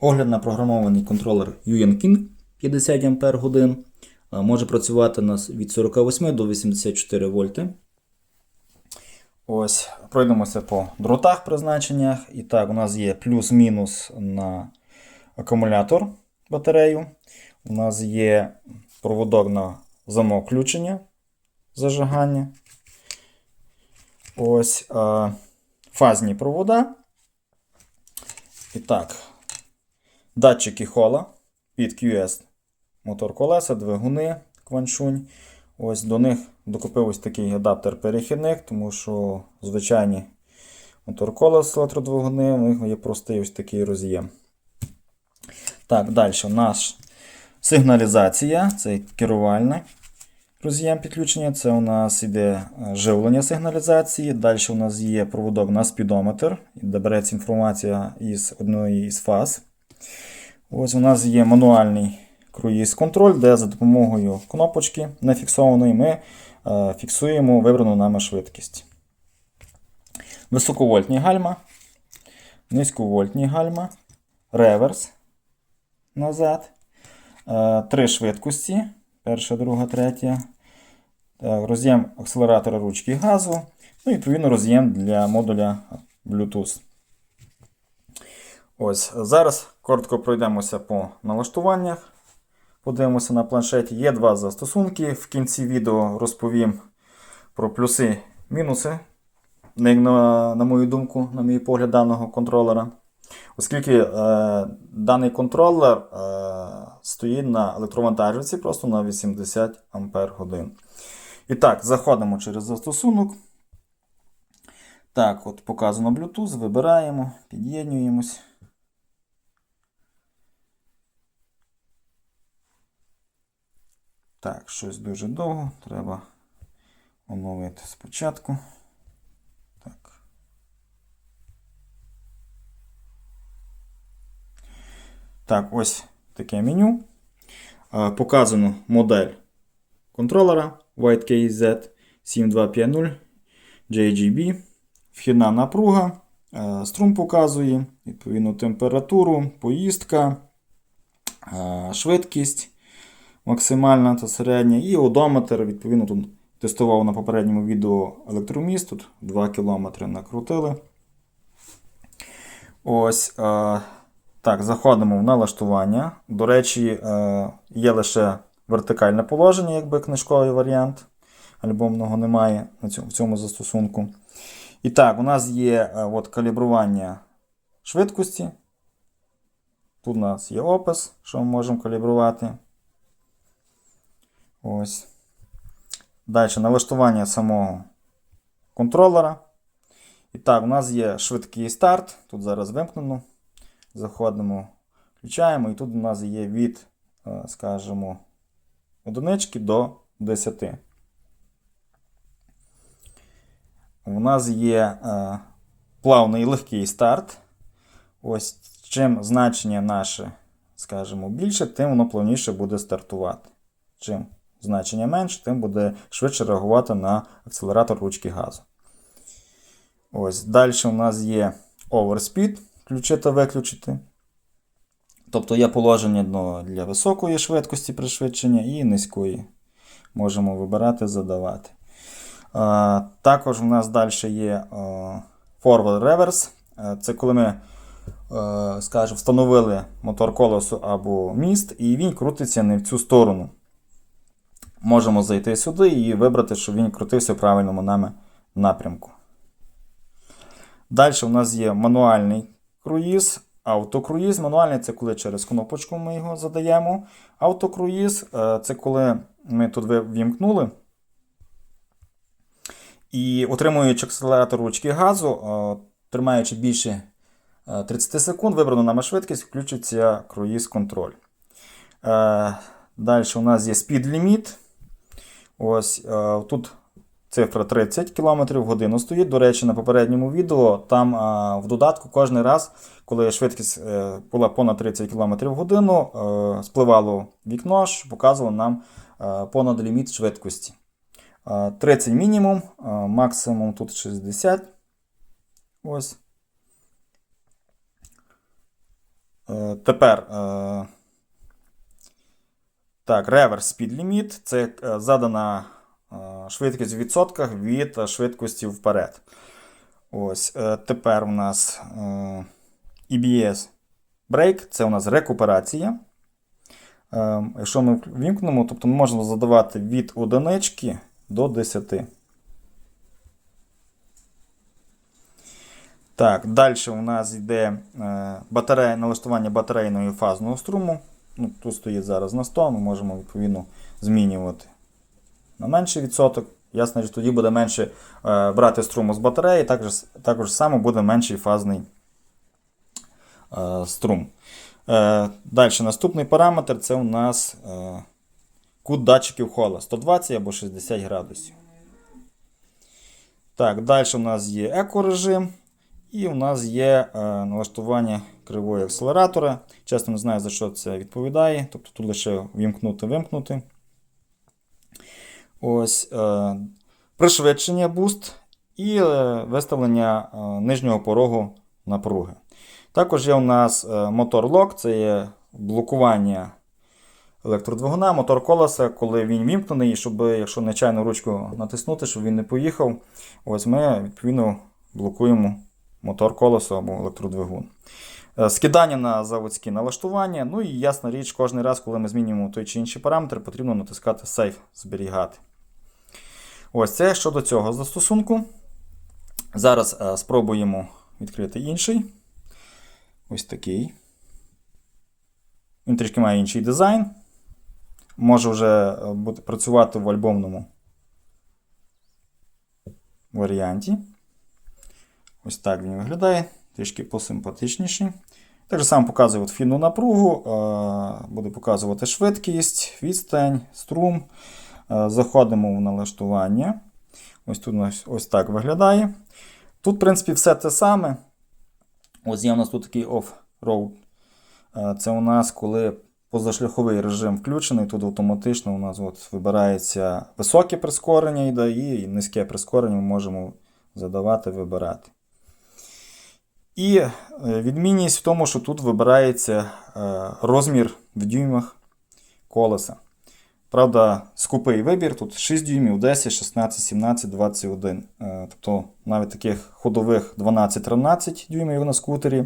Огляд на програмований контролер UN King 50 Ампер годин. Е, Може працювати від 48 до 84 вольти. Ось, пройдемося по дротах призначеннях. І так, у нас є плюс-мінус на акумулятор батарею. У нас є проводок на замок включення зажигання. Ось е, фазні провода. І так, датчики хола під QS мотор колеса, двигуни кваншунь. Ось до них докупив ось такий адаптер-перехідник, тому що звичайні мотор колеса електродвигуни, у них є простий ось такий роз'єм. Так, далі наш сигналізація, це керувальний роз'єм підключення. Це у нас іде е, живлення сигналізації. Далі у нас є проводок на спідометр, де береться інформація із одної із фаз. Ось у нас є мануальний круїз контроль, де за допомогою кнопочки нефіксованої ми е, фіксуємо вибрану нами швидкість. Високовольтні гальма, низьковольтні гальма, реверс назад. Е, Три швидкості. Перша, друга, третя. Роз'єм акселератора ручки газу. Ну і відповідно роз'єм для модуля Bluetooth. Ось Зараз коротко пройдемося по налаштуваннях. Подивимося на планшеті. Є два застосунки. В кінці відео розповім про плюси мінуси, на, на, мою думку, на мій погляд, даного контролера. Оскільки е, даний контролер е, стоїть на електровантажівці просто на 80 Ампер. І так, заходимо через застосунок. Так, от показано Bluetooth, вибираємо, під'єднуємось. Так, щось дуже довго. Треба оновити спочатку. Так. Так, ось таке меню. Показано модель контролера WhiteKZ 7250 JGB. Вхідна напруга. Струм показує, відповідно температуру, поїздка, швидкість максимальна та середня. І одометр, відповідно, тут тестував на попередньому відео електроміст. Тут 2 км накрутили. Ось. е, Так, заходимо в налаштування. До речі, е, є лише вертикальне положення, якби книжковий варіант. Альбомного немає в цьому застосунку. І так, у нас є е, от, калібрування швидкості. Тут у нас є опис, що ми можемо калібрувати. Ось. Далі налаштування самого контролера. І так, у нас є швидкий старт. Тут зараз вимкнено. Заходимо, включаємо, і тут у нас є від, е, скажімо, одинички до 10. У нас є е, плавний легкий старт. Ось чим значення наше, скажімо, більше, тим воно плавніше буде стартувати. Чим значення менше, тим буде швидше реагувати на акселератор ручки газу. Ось, Далі у нас є overspeed, включити виключити. Тобто є положення для високої швидкості пришвидшення і низької. Можемо вибирати, задавати. Також у нас далі є forward reverse. Це коли ми скажімо, встановили мотор колесу або міст, і він крутиться не в цю сторону. Можемо зайти сюди і вибрати, щоб він крутився в правильному нами напрямку. Далі у нас є мануальний круїз. Автокруїз. Мануальний це коли через кнопочку ми його задаємо. Автокруїз це коли ми тут ввімкнули. І отримуючи акселератор ручки газу, тримаючи більше 30 секунд, вибрану нами швидкість, включиться круїз контроль. Далі у нас є speed limit. Ось Тут цифра 30 км в годину стоїть. До речі, на попередньому відео там а, в додатку кожен раз, коли швидкість е, була понад 30 км в годину, е, спливало вікно, що показувало нам е, понад ліміт швидкості. Е, 30 мінімум, е, максимум тут 60. Ось. Е, Е, Тепер е, так, реверс speed limit це е, задана е, швидкість в відсотках від е, швидкості вперед. Ось тепер у нас EBS Break це у нас рекуперація. Якщо ми вімкнемо, тобто ми можемо задавати від одинички до 10. Так, далі у нас йде батарея, налаштування батарейного і фазного струму. Ну, тут стоїть зараз на 100, ми можемо відповідно змінювати на менший відсоток. Ясно, що тоді буде менше е, брати струму з батареї, також, також само буде менший фазний е, струм. Е, далі наступний параметр це у нас е, кут датчиків хола 120 або 60 градусів. Так, далі у нас є екорежим. І у нас є е, налаштування кривої акселератора. Чесно не знаю, за що це відповідає. Тобто тут лише вімкнути-вимкнути. Ось е, пришвидшення буст і е, виставлення нижнього порогу напруги. Також є у нас е, мотор лок, це є блокування електродвигуна, мотор колеса, коли він вімкнений, щоб, якщо нечайно ручку натиснути, щоб він не поїхав, ось ми відповідно блокуємо мотор колесо або електродвигун. Е, Скидання на заводські налаштування. Ну і ясна річ, кожен раз, коли ми змінюємо той чи інший параметр, потрібно натискати Save, зберігати. Ось це щодо цього застосунку. Зараз е, спробуємо відкрити інший. Ось такий. Він трішки має інший дизайн. Може вже е, працювати в альбомному варіанті. Ось так він виглядає, трішки посимпатичніший. Так само показує от фінну напругу, е, буде показувати швидкість, відстань, струм. Е, Заходимо в налаштування. Ось тут нас ось так виглядає. Тут, в принципі, все те саме. Ось є у нас тут такий off-road. Е, Це у нас, коли позашляховий режим включений, тут автоматично у нас от вибирається високе прискорення йде, і низьке прискорення ми можемо задавати, вибирати. І е, відмінність в тому, що тут вибирається е, розмір в дюймах колеса. Правда, скупий вибір, тут 6 дюймів, 10, 16, 17, 21. Е, Тобто навіть таких ходових 12-13 дюймів на скутері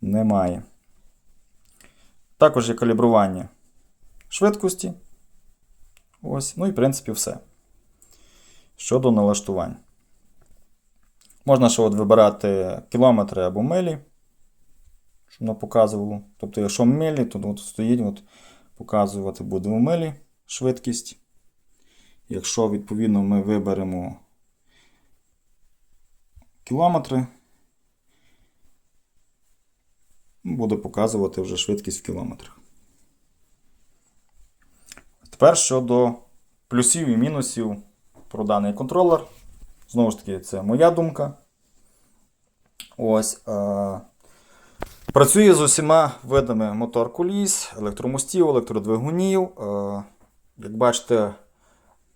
немає. Також є калібрування швидкості. Ось. Ну і в принципі все. Щодо налаштувань. Можна ще от вибирати кілометри або милі, щоб воно показувало. Тобто, якщо милі, то от стоїть, от показувати буде в милі швидкість. Якщо, відповідно, ми виберемо кілометри, буде показувати вже швидкість в кілометрах. Тепер щодо плюсів і мінусів про даний контролер. Знову ж таки, це моя думка. Ось. Е- працює з усіма видами мотор куліс, електромостів, електродвигунів. Е- як бачите,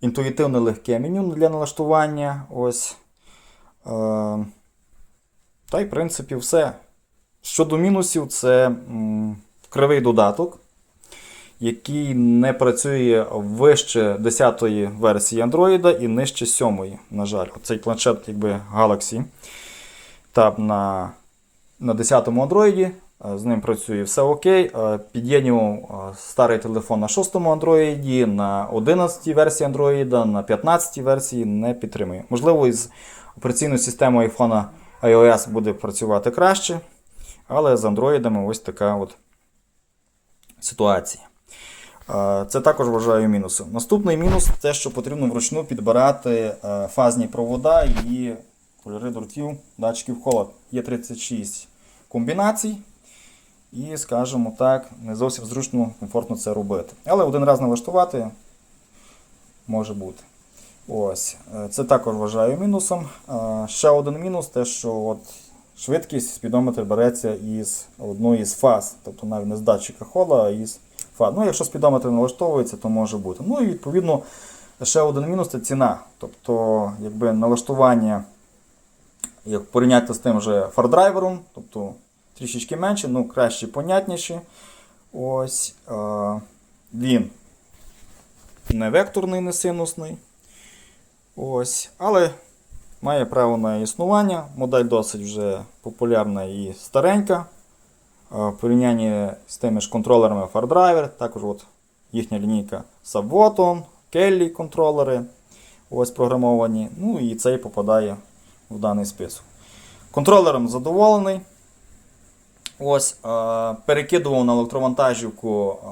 інтуїтивне легке меню для налаштування. Ось. Е- та й, в принципі, все. Щодо мінусів, це м, кривий додаток, який не працює вище 10-ї версії Android і нижче 7-ї, на жаль. Цей планшет якби Galaxy Tab на, на 10-му Android. е, З ним працює все окей. Е, Під'єднував е, старий телефон на 6-му Android, на 11-й версії Android, на 15-й версії не підтримує. Можливо, із операційною системою iPhone iOS буде працювати краще. Але з андроїдами ось така от ситуація. Це також вважаю мінусом. Наступний мінус те, що потрібно вручну підбирати фазні провода і кольори дротів датчиків холод. Є 36 комбінацій. І, скажімо так, не зовсім зручно, комфортно це робити. Але один раз налаштувати може бути. Ось. Е, Це також вважаю мінусом. Е, Ще один мінус те, що от швидкість спідометр береться із одної з фаз, тобто навіть не з датчика хода, а із фаз. Ну, якщо спідометр налаштовується, то може бути. Ну і відповідно ще один мінус це ціна. Тобто, якби налаштування, як порівняти з тим же фардрайвером, тобто трішечки менші, ну кращі, понятніші. Ось е, він не векторний, не синусний. Ось, але має право на існування. Модель досить вже популярна і старенька. Е, В порівнянні з тими ж контролерами FarDriver, також от їхня лінійка Subwoton, Kelly контролери ось програмовані. Ну і цей попадає в даний список. Контролером задоволений. Ось е, перекидував на електровантажівку е,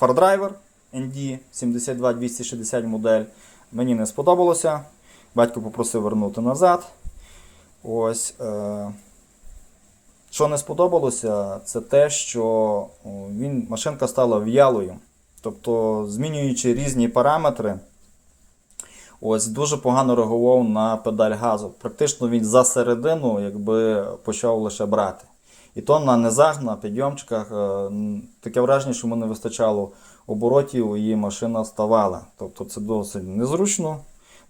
FarDriver ND 72260 модель. Мені не сподобалося. Батько попросив вернути назад. Ось. Е, що не сподобалося, це те, що він, машинка стала в'ялою. Тобто, змінюючи різні параметри, ось дуже погано реагував на педаль газу. Практично він за середину якби, почав лише брати. І то на низах, на підйомчиках, е, таке враження, що йому не вистачало оборотів, і машина ставала. Тобто це досить незручно,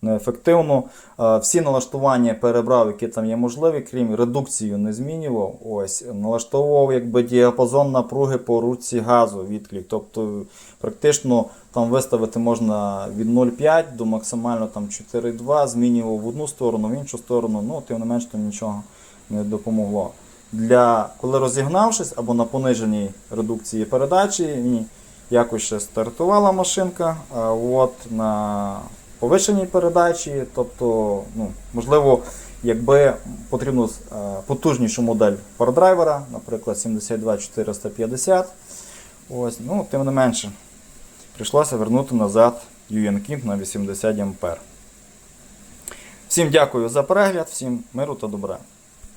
неефективно. Е, Всі налаштування перебрав, які там є можливі, крім редукцію не змінював. Ось, налаштовував якби, діапазон напруги по руці газу відклик. Тобто практично там виставити можна від 0,5 до максимально там 4,2, змінював в одну сторону, в іншу сторону, ну тим не менш то нічого не допомогло. Для коли розігнавшись або на пониженій редукції передачі, якось ще стартувала машинка. А от на повишеній передачі, тобто, ну, можливо, якби потрібно е, потужнішу модель пардрайвера, наприклад, 72450, ось, ну, тим не менше, прийшлося вернути назад UN на 80 А. Всім дякую за перегляд, всім миру та добра.